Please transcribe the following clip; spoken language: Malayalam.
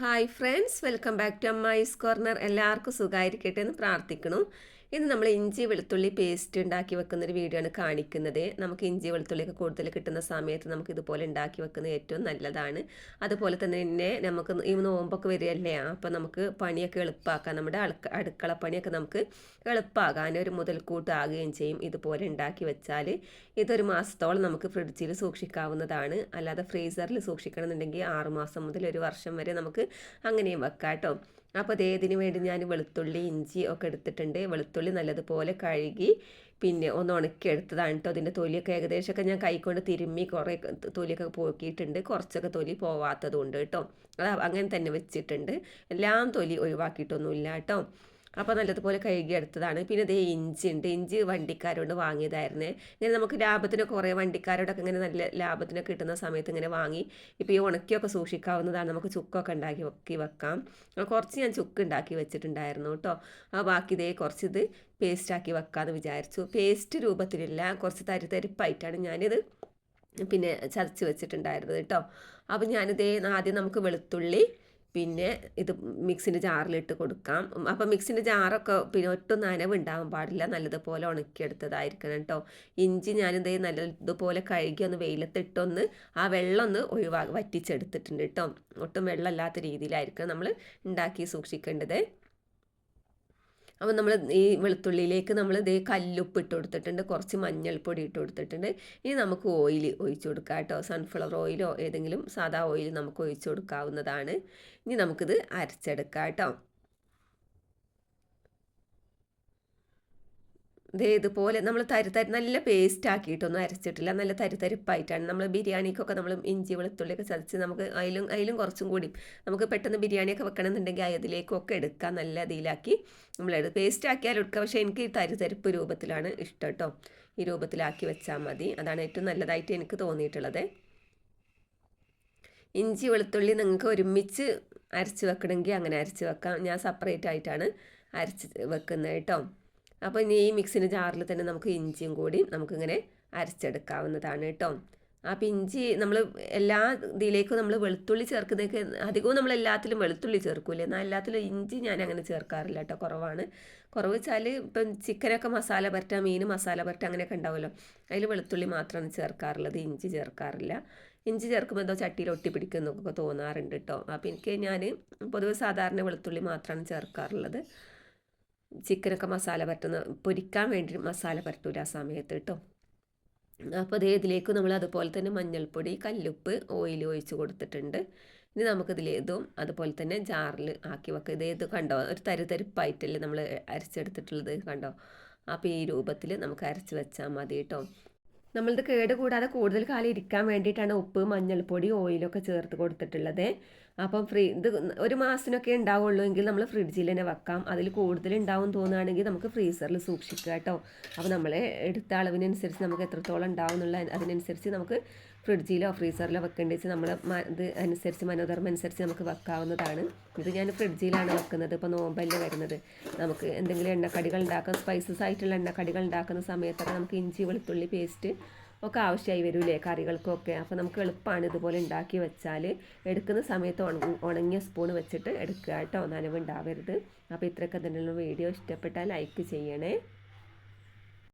Hi friends welcome back to Ammayi's corner എല്ലാവർക്കും സുഖമായിരിക്കട്ടെ എന്ന് പ്രാർത്ഥിക്കണം ഇന്ന് നമ്മൾ ഇഞ്ചി വെളുത്തുള്ളി പേസ്റ്റ് ഉണ്ടാക്കി വെക്കുന്ന ഒരു വീഡിയോ ആണ് കാണിക്കുന്നത്. നമുക്ക് ഇഞ്ചി വെളുത്തുള്ളിയൊക്കെ കൂടുതൽ കിട്ടുന്ന സമയത്ത് നമുക്ക് ഇതുപോലെ ഉണ്ടാക്കി വെക്കുന്നത് ഏറ്റവും നല്ലതാണ്. അതുപോലെ തന്നെ തന്നെ നമുക്ക് ഈ നോമ്പൊക്കെ വരികയല്ലേ അപ്പോൾ നമുക്ക് പണിയൊക്കെ എളുപ്പമാക്കാം നമ്മുടെ അടുക്കള പണിയൊക്കെ നമുക്ക് എളുപ്പമാകാൻ ഒരു മുതൽക്കൂട്ടാകുകയും ചെയ്യും. ഇതുപോലെ ഉണ്ടാക്കി വെച്ചാൽ ഇതൊരു മാസത്തോളം നമുക്ക് ഫ്രിഡ്ജിൽ സൂക്ഷിക്കാവുന്നതാണ്. അല്ലാതെ ഫ്രീസറിൽ സൂക്ഷിക്കണമെന്നുണ്ടെങ്കിൽ ആറുമാസം മുതൽ ഒരു വർഷം വരെ നമുക്ക് അങ്ങനെയും വെക്കാം കേട്ടോ. അപ്പോൾ അതേ ഇതിന് വേണ്ടി ഞാൻ വെളുത്തുള്ളി ഇഞ്ചി ഒക്കെ എടുത്തിട്ടുണ്ട്. വെളുത്തുള്ളി നല്ലതുപോലെ കഴുകി പിന്നെ ഒന്ന് ഉണക്കി എടുത്തതാണ് കേട്ടോ അതിന്റെ തൊലിയൊക്കെ ഏകദേശമൊക്കെ ഞാൻ കൈക്കൊണ്ട് തിരുമ്മി കുറേ തൊലിയൊക്കെ പോക്കിയിട്ടുണ്ട്. കുറച്ചൊക്കെ തൊലി പോവാത്തതുകൊണ്ട് കേട്ടോ അത് അങ്ങനെ തന്നെ വെച്ചിട്ടുണ്ട്. എല്ലാം തൊലി ഒഴിവാക്കിയിട്ടൊന്നുമില്ല കേട്ടോ അപ്പോൾ നല്ലതുപോലെ കഴുകി എടുത്തതാണ്. പിന്നെ ഇതേ ഇഞ്ചി ഉണ്ട്. ഇഞ്ചി വണ്ടിക്കാരോട് വാങ്ങിയതായിരുന്നു. ഇങ്ങനെ നമുക്ക് ലാഭത്തിനൊക്കെ കുറേ വണ്ടിക്കാരോടൊക്കെ ഇങ്ങനെ നല്ല ലാഭത്തിനൊക്കെ കിട്ടുന്ന സമയത്ത് ഇങ്ങനെ വാങ്ങി ഇപ്പോൾ ഈ ഉണക്കിയൊക്കെ സൂക്ഷിക്കാവുന്നതാണ്. നമുക്ക് ചുക്കൊക്കെ ഉണ്ടാക്കി വെക്കി വെക്കാം. കുറച്ച് ഞാൻ ചുക്ക് ഉണ്ടാക്കി വെച്ചിട്ടുണ്ടായിരുന്നു കേട്ടോ. ആ ബാക്കി ഇതേ കുറച്ച് ഇത് പേസ്റ്റാക്കി വെക്കാമെന്ന് വിചാരിച്ചു. പേസ്റ്റ് രൂപത്തിലില്ല. കുറച്ച് തരിതരിപ്പായിട്ടാണ് ഞാനിത് പിന്നെ ചതച്ച് വെച്ചിട്ടുണ്ടായിരുന്നത് കേട്ടോ. അപ്പോൾ ഞാനിതേ ആദ്യം നമുക്ക് വെളുത്തുള്ളി പിന്നെ ഇത് മിക്സിന്റെ ജാറിലിട്ട് കൊടുക്കാം. അപ്പം മിക്സിന്റെ ജാറൊക്കെ പിന്നെ ഒട്ടും നനവ് ഉണ്ടാവാൻ പാടില്ല. നല്ലതുപോലെ ഉണക്കിയെടുത്തതായിരിക്കണം കേട്ടോ. ഇഞ്ചി ഞാനിത് നല്ലതുപോലെ കഴുകി ഒന്ന് വെയിലത്തിട്ടൊന്ന് ആ വെള്ളം ഒന്ന് ഒഴിവാ വറ്റിച്ചെടുത്തിട്ടുണ്ട് കേട്ടോ. ഒട്ടും വെള്ളമില്ലാത്ത രീതിയിലായിരിക്കണം നമ്മൾ ഉണ്ടാക്കി സൂക്ഷിക്കേണ്ടത്. അപ്പോൾ നമ്മൾ ഈ വെളുത്തുള്ളിയിലേക്ക് നമ്മൾ ഇതേ കല്ലുപ്പ് ഇട്ട് കൊടുത്തിട്ടുണ്ട് കുറച്ച് മഞ്ഞൾപ്പൊടി ഇട്ട് കൊടുത്തിട്ടുണ്ട്. ഇനി നമുക്ക് ഓയിൽ ഒഴിച്ചു കൊടുക്കാം കേട്ടോ. സൺഫ്ലവർ ഓയിലോ ഏതെങ്കിലും സാധാ ഓയിൽ നമുക്ക് ഒഴിച്ചു കൊടുക്കാവുന്നതാണ്. ഇനി നമുക്കിത് അരച്ചെടുക്കാം കേട്ടോ. ഇതേ ഇതുപോലെ നമ്മൾ തരി നല്ല പേസ്റ്റ് ആക്കിയിട്ടൊന്നും അരച്ചിട്ടില്ല. നല്ല തരി തരിപ്പായിട്ടാണ്. നമ്മൾ ബിരിയാണിക്കൊക്കെ നമ്മൾ ഇഞ്ചി വെളുത്തുള്ളിയൊക്കെ ചതച്ച് നമുക്ക് അതിലും അതിലും കുറച്ചും കൂടി നമുക്ക് പെട്ടെന്ന് ബിരിയാണിയൊക്കെ വെക്കണമെന്നുണ്ടെങ്കിൽ അതിലേക്കൊക്കെ എടുക്കാം. നല്ല ഇതിലാക്കി എടുത്ത് പേസ്റ്റ് ആക്കിയാൽ എടുക്കാം. പക്ഷേ എനിക്ക് തരി തരിപ്പ് രൂപത്തിലാണ് ഇഷ്ടം കേട്ടോ. ഈ രൂപത്തിലാക്കി വെച്ചാൽ മതി. അതാണ് ഏറ്റവും നല്ലതായിട്ട് എനിക്ക് തോന്നിയിട്ടുള്ളത്. ഇഞ്ചി വെളുത്തുള്ളി നിങ്ങൾക്ക് ഒരുമിച്ച് അരച്ച് വെക്കണമെങ്കിൽ അങ്ങനെ അരച്ച് വെക്കാം. ഞാൻ സെപ്പറേറ്റ് ആയിട്ടാണ് അരച്ച് വെക്കുന്നത് കേട്ടോ. അപ്പോൾ ഇനി ഈ മിക്സിന്റെ ജാറിൽ തന്നെ നമുക്ക് ഇഞ്ചിയും കൂടി നമുക്കിങ്ങനെ അരച്ചെടുക്കാവുന്നതാണ് കേട്ടോ. അപ്പം ഇഞ്ചി നമ്മൾ എല്ലാ ഇതിലേക്കും നമ്മൾ വെളുത്തുള്ളി ചേർക്കുന്നതൊക്കെ അധികവും നമ്മൾ എല്ലാത്തിലും വെളുത്തുള്ളി ചേർക്കൂലേ എന്നാൽ എല്ലാത്തിലും ഇഞ്ചി ഞാൻ അങ്ങനെ ചേർക്കാറില്ല കേട്ടോ കുറവാണ്. കുറവ് വെച്ചാൽ ഇപ്പം ചിക്കനൊക്കെ മസാല പരട്ട മീൻ മസാല പരട്ട അങ്ങനെയൊക്കെ ഉണ്ടാവുമല്ലോ. അതിൽ വെളുത്തുള്ളി മാത്രമാണ് ചേർക്കാറുള്ളത് ഇഞ്ചി ചേർക്കാറില്ല. ഇഞ്ചി ചേർക്കുമ്പോൾ എന്തോ ചട്ടിയിൽ ഒട്ടിപ്പിടിക്കുന്നൊക്കെ തോന്നാറുണ്ട് കേട്ടോ. അപ്പോൾ എനിക്ക് ഞാൻ പൊതുവെ സാധാരണ വെളുത്തുള്ളി മാത്രമാണ് ചേർക്കാറുള്ളത്. ചിക്കനൊക്കെ മസാല പരത്തുന്ന പൊരിക്കാൻ വേണ്ടി മസാല പരത്തൂല ആ സമയത്ത് കേട്ടോ അപ്പോൾ അതേ ഇതിലേക്ക് നമ്മൾ അതുപോലെ തന്നെ മഞ്ഞൾപ്പൊടി കല്ലുപ്പ് ഓയിൽ ഒഴിച്ച് കൊടുത്തിട്ടുണ്ട്. ഇനി നമുക്കിതിൽ ഇതും അതുപോലെ തന്നെ ജാറിൽ ആക്കി വെക്കുക ഇത് ഇത് കണ്ടോ? ഒരു തരി തരിപ്പായിട്ടല്ലേ നമ്മൾ അരച്ചെടുത്തിട്ടുള്ളത് കണ്ടോ? അപ്പോൾ ഈ രൂപത്തിൽ നമുക്ക് അരച്ച് വെച്ചാൽ മതി കേട്ടോ നമ്മളിത് കേട് കൂടാതെ കൂടുതൽ കാലം ഇരിക്കാൻ വേണ്ടിയിട്ടാണ് ഉപ്പ് മഞ്ഞൾപ്പൊടി ഓയിലൊക്കെ ചേർത്ത് കൊടുത്തിട്ടുള്ളത്. അപ്പം ഫ്രീ ഇത് ഒരു മാസത്തിനൊക്കെ ഉണ്ടാവുള്ളൂ എങ്കിൽ നമ്മൾ ഫ്രിഡ്ജിൽ തന്നെ വെക്കാം. അതിൽ കൂടുതൽ ഉണ്ടാവും തോന്നുകയാണെങ്കിൽ നമുക്ക് ഫ്രീസറിൽ സൂക്ഷിക്കുക കേട്ടോ. അപ്പോൾ നമ്മൾ എടുത്ത അളവിനനുസരിച്ച് നമുക്ക് എത്രത്തോളം ഉണ്ടാവും എന്നുള്ള അതിനനുസരിച്ച് നമുക്ക് ഫ്രിഡ്ജിലോ ഫ്രീസറിലോ വെക്കേണ്ടി വെച്ച് നമ്മൾ ഇത് അനുസരിച്ച് മനോധർമ്മം അനുസരിച്ച് നമുക്ക് വെക്കാവുന്നതാണ്. ഇത് ഞാൻ ഫ്രിഡ്ജിലാണ് വെക്കുന്നത്. ഇപ്പോൾ നോമ്പല്ല വരുന്നത്. നമുക്ക് എന്തെങ്കിലും എണ്ണക്കടികൾ ഉണ്ടാക്കാൻ സ്പൈസസ് ആയിട്ടുള്ള എണ്ണക്കടികൾ ഉണ്ടാക്കുന്ന സമയത്തൊക്കെ നമുക്ക് ഇഞ്ചി വെളുത്തുള്ളി പേസ്റ്റ് ഒക്കെ ആവശ്യമായി വരൂലേ കറികൾക്കൊക്കെ. അപ്പോൾ നമുക്ക് എളുപ്പമാണ് ഇതുപോലെ ഉണ്ടാക്കി വെച്ചാൽ എടുക്കുന്ന സമയത്ത് ഉണങ്ങിയ സ്പൂൺ വെച്ചിട്ട് എടുക്കുക കേട്ടോ. നനവുണ്ടാവരുത്. അപ്പോൾ ഇത്രയൊക്കെ തന്നെയുള്ള വീഡിയോ ഇഷ്ടപ്പെട്ടാൽ ലൈക്ക് ചെയ്യണേ.